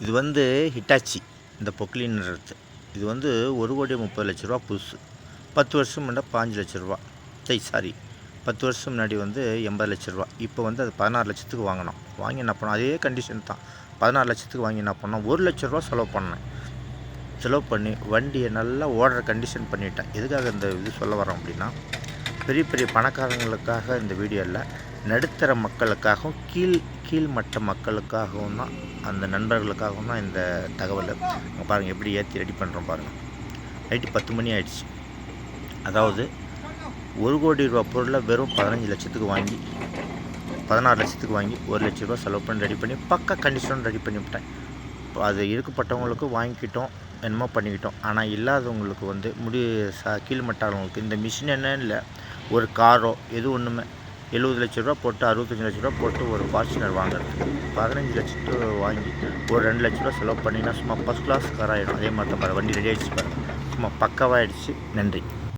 இது வந்து ஹிட்டாச்சி இந்த பொக்லின்றது இது வந்து ஒரு கோடி முப்பது லட்ச ரூபா புதுசு. பத்து வருஷம் முன்னாடி பாஞ்சு லட்ச ரூபா. சரி சாரி. பத்து வருஷம் முன்னாடி வந்து எண்பது லட்ச ரூபா. இப்போ வந்து அது பதினாறு லட்சத்துக்கு வாங்கினோம். வாங்கி என்ன பண்ணோம்? அதே கண்டிஷன் தான். பதினாறு லட்சத்துக்கு வாங்கி என்ன பண்ணோம்? ஒரு லட்ச ரூபா செலவு பண்ணேன். செலவு பண்ணி வண்டியை நல்லா ஓடுற கண்டிஷன் பண்ணிட்டேன். எதுக்காக இந்த இது சொல்ல வரோம் அப்படின்னா பெரிய பெரிய பணக்காரங்களுக்காக இந்த வீடியோ இல்லை. நடுத்தர மக்களுக்காகவும் கீழ் கீழ்மட்ட மக்களுக்காகவும் தான் அந்த நண்பர்களுக்காகவும் தான் இந்த தகவல். பாருங்கள் எப்படி ஏற்றி ரெடி பண்ணுறோம் பாருங்கள் நைட்டு பத்து மணி ஆயிடுச்சு. அதாவது ஒரு கோடி ரூபா பொருளை வெறும் பதினஞ்சு லட்சத்துக்கு வாங்கி பதினாறு லட்சத்துக்கு வாங்கி ஒரு லட்ச ரூபா செலவு பண்ணி ரெடி பண்ணி பக்கா கண்டிஷன் ரெடி பண்ணிவிட்டேன் அது இருக்கப்பட்டவங்களுக்கு வாங்கிக்கிட்டோம் என்னமோ பண்ணிக்கிட்டோம். ஆனால் இல்லாதவங்களுக்கு வந்து முடி ச கீழ்மட்டாளவங்களுக்கு இந்த மிஷின் என்னன்னு இல்லை. ஒரு காரோ எது ஒன்றுமே எழுபது லட்ச ரூபா போட்டு அறுபத்தஞ்சி லட்ச ரூபா போட்டு ஒரு ஃபார்ச்சுனர் வாங்குறதுக்கு பதினஞ்சு லட்சத்து வாங்கி ஒரு ரெண்டு லட்ச ரூபா செலவு பண்ணினா சும்மா ஃபஸ்ட் கிளாஸ் கார் ஆகிடும் அதே மாதிரி தான் வண்டி ரெடி ஆகிடுச்சு பாருங்கள் சும்மா பக்காவாகிடுச்சு நன்றி.